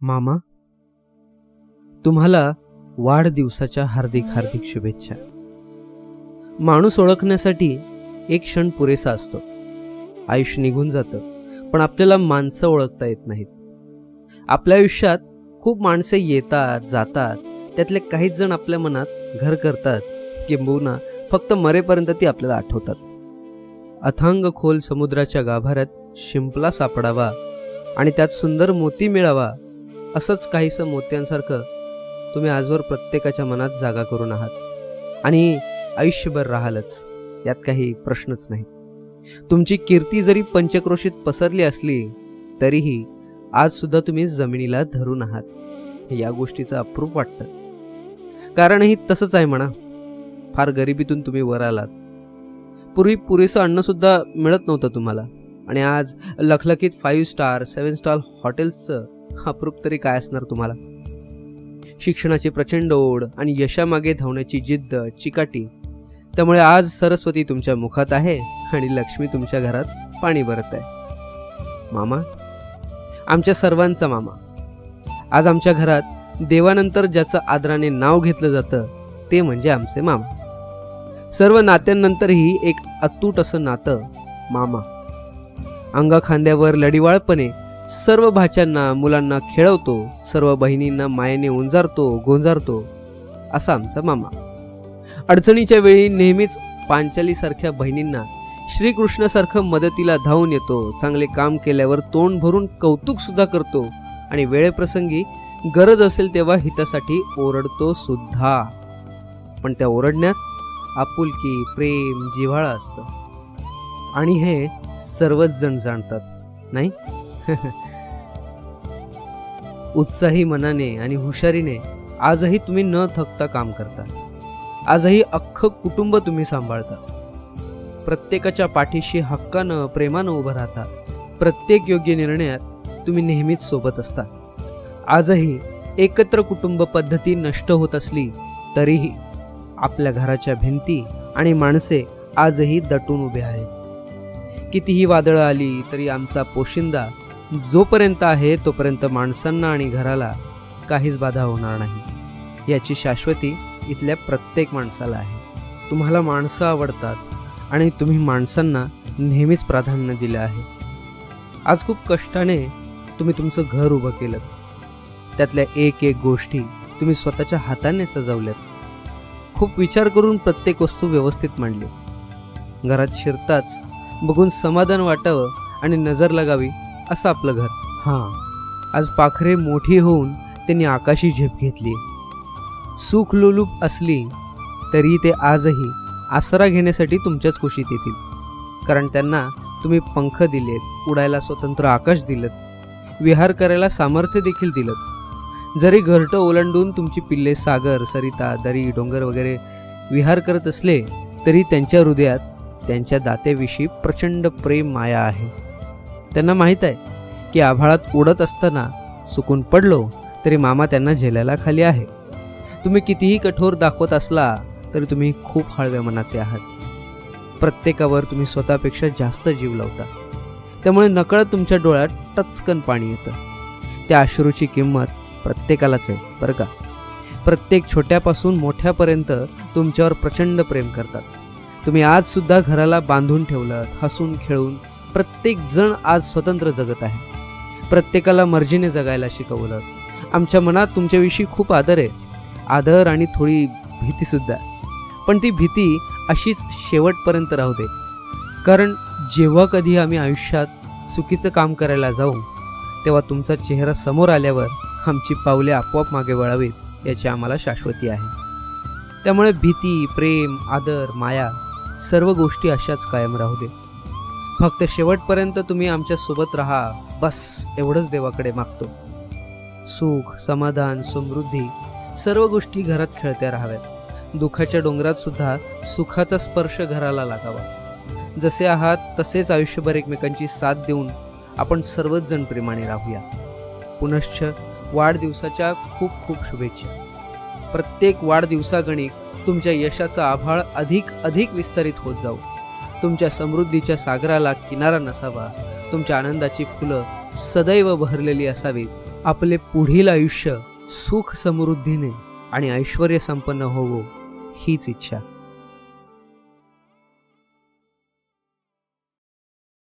मामा तुम्हाला वाढदिवसाच्या हार्दिक हार्दिक शुभेच्छा. माणूस ओळखण्यासाठी एक क्षण पुरेसा असतो. आयुष्य निघून जातं पण आपल्याला माणसं ओळखता येत नाहीत. आपल्या आयुष्यात खूप माणसे येतात जातात. त्यातले काहीच जण आपल्या मनात घर करतात किंबहुना फक्त मरेपर्यंत ती आपल्याला आठवतात. अथांग खोल समुद्राच्या गाभाऱ्यात शिंपला सापडावा आणि त्यात सुंदर मोती मिळावा असंच काहीसं मोत्यांसारखं तुम्ही आजवर प्रत्येकाच्या मनात जागा करून आहात. आणि आयुष्यभर राहालच यात काही प्रश्नच नाही. तुमची कीर्ती जरी पंचक्रोशीत पसरली असली तरीही आज सुद्धा तुम्ही जमिनीला धरून आहात. या गोष्टीचं अप्रूप वाटतं. कारणही तसंच आहे म्हणा. फार गरिबीतून तुम्ही वर आलात. पूर्वी पुरेसं अन्नसुद्धा मिळत नव्हतं तुम्हाला. आणि आज लखलखीत फाईव्ह स्टार सेवन स्टार हॉटेल्सचं अप्रूप तरी काय असणार तुम्हाला? शिक्षणाची प्रचंड ओढ आणि यशामागे धावण्याची जिद्द चिकाटी. त्यामुळे आज सरस्वती तुमच्या मुखात आहे आणि लक्ष्मी तुमच्या घरात पाणी भरत आहे. मामा आमच्या सर्वांचा मामा. आज आमच्या घरात देवानंतर ज्याचं आदराने नाव घेतलं जातं ते म्हणजे आमचे मामा. सर्व नात्यांनंतरही एक अतूट असं नातं मामा. अंगा खांद्यावर सर्व भाच्यांना मुलांना खेळवतो सर्व बहिणींना मायेने उंजारतो गोंजारतो असा आमचा मामा. अडचणीच्या वेळी नेहमीच पांचालीसारख्या बहिणींना श्रीकृष्णासारखं मदतीला धावून येतो चांगले काम केल्यावर तोंड भरून कौतुकसुद्धा करतो आणि वेळेप्रसंगी गरज असेल तेव्हा हितासाठी ओरडतो सुद्धा. पण त्या ओरडण्यात आपुलकी प्रेम जिव्हाळा असतं. आणि हे सर्वच जण जाणतात नाही? उत्साही मनाने आणि हुशारीने आजही तुम्ही न थकता काम करता. आजही अख्खं कुटुंब तुम्ही सांभाळता. प्रत्येकाच्या पाठीशी हक्कानं प्रेमानं उभं राहता. प्रत्येक योग्य निर्णयात तुम्ही नेहमीच सोबत असता. आजही एकत्र कुटुंब पद्धती नष्ट होत असली तरीही आपल्या घराच्या भिंती आणि माणसे आजही दटून उभे आहेत. कितीही वादळं आली तरी आमचा पोशिंदा जोपर्यंत आहे तोपर्यंत माणसांना आणि घराला काहीच बाधा होणार नाही. याची शाश्वती इथल्या प्रत्येक माणसाला आहे. तुम्हाला माणसं आवडतात आणि तुम्ही माणसांना नेहमीच प्राधान्य दिलं आहे. आज खूप कष्टाने तुम्ही तुमचं घर उभं केलं. त्यातल्या एक एक गोष्टी तुम्ही स्वतःच्या हाताने सजवल्यात. खूप विचार करून प्रत्येक वस्तू व्यवस्थित मांडली. घरात शिरताच बघून समाधान वाटावं आणि नजर लगावी असं आपलं घर. हां. आज पाखरे मोठी होऊन त्यांनी आकाशी झेप घेतली. सुख लोलूप असली तरी ते आजही आसरा घेण्यासाठी तुमच्याच कुशीत येतील. कारण त्यांना तुम्ही पंख दिलेत उडायला स्वतंत्र आकाश दिलं विहार करायला सामर्थ्य देखील दिलं जरी घरटं ओलांडून तुमची पिल्ले सागर सरिता दरी डोंगर वगैरे विहार करत असले तरी त्यांच्या हृदयात त्यांच्या दात्याविषयी प्रचंड प्रेम माया आहे. त्यांना माहीत आहे की आभाळात उडत असताना चुकून पडलो तरी मामा त्यांना झेलायला खाली आहे. तुम्ही कितीही कठोर दाखवत असला तरी तुम्ही खूप हळव्या मनाचे आहात. प्रत्येकावर तुम्ही स्वतःपेक्षा जास्त जीव लावता. त्यामुळे नकळत तुमच्या डोळ्यात टचकन पाणी येतं. त्या अश्रूची किंमत प्रत्येकालाच आहे बरं का? प्रत्येक छोट्यापासून मोठ्यापर्यंत तुमच्यावर प्रचंड प्रेम करतात. तुम्ही आजसुद्धा घराला बांधून ठेवलं हसून खेळून प्रत्येक जण आज स्वतंत्र जगत आहे. प्रत्येकाला मर्जीने जगायला शिकवलं. आमच्या मनात तुमच्याविषयी खूप आदर आहे. आदर आणि थोडी भीतीसुद्धा पण ती भीती अशीच शेवटपर्यंत राहू दे. कारण जेव्हा कधी आम्ही आयुष्यात चुकीचं काम करायला जाऊ तेव्हा तुमचा चेहरा समोर आल्यावर आमची पावले आपोआप मागे वळावीत याची आम्हाला शाश्वती आहे. त्यामुळे भीती प्रेम आदर माया सर्व गोष्टी अशाच कायम राहू दे. फक्त शेवटपर्यंत तुम्ही आमच्यासोबत राहा. बस एवढंच देवाकडे मागतो. सुख समाधान समृद्धी सर्व गोष्टी घरात खेळत्या राहाव्यात. दुःखाच्या डोंगरात सुद्धा सुखाचा स्पर्श घराला लागावा. जसे आहात तसेच आयुष्यभर एकमेकांची साथ देऊन आपण सर्वच जण प्रेमाने राहूया. पुनश्च वाढदिवसाच्या खूप खूप शुभेच्छा. प्रत्येक वाढदिवसागणिक तुमच्या यशाचा आभाळ अधिक अधिक विस्तारित होत जाऊ. तुमच्या समृद्धीच्या सागराला किनारा नसावा. तुमच्या आनंदाची फुलं सदैव बहरलेली असावीत. आपले पुढील आयुष्य सुख समृद्धीने आणि ऐश्वर संपन्न होवो हीच इच्छा.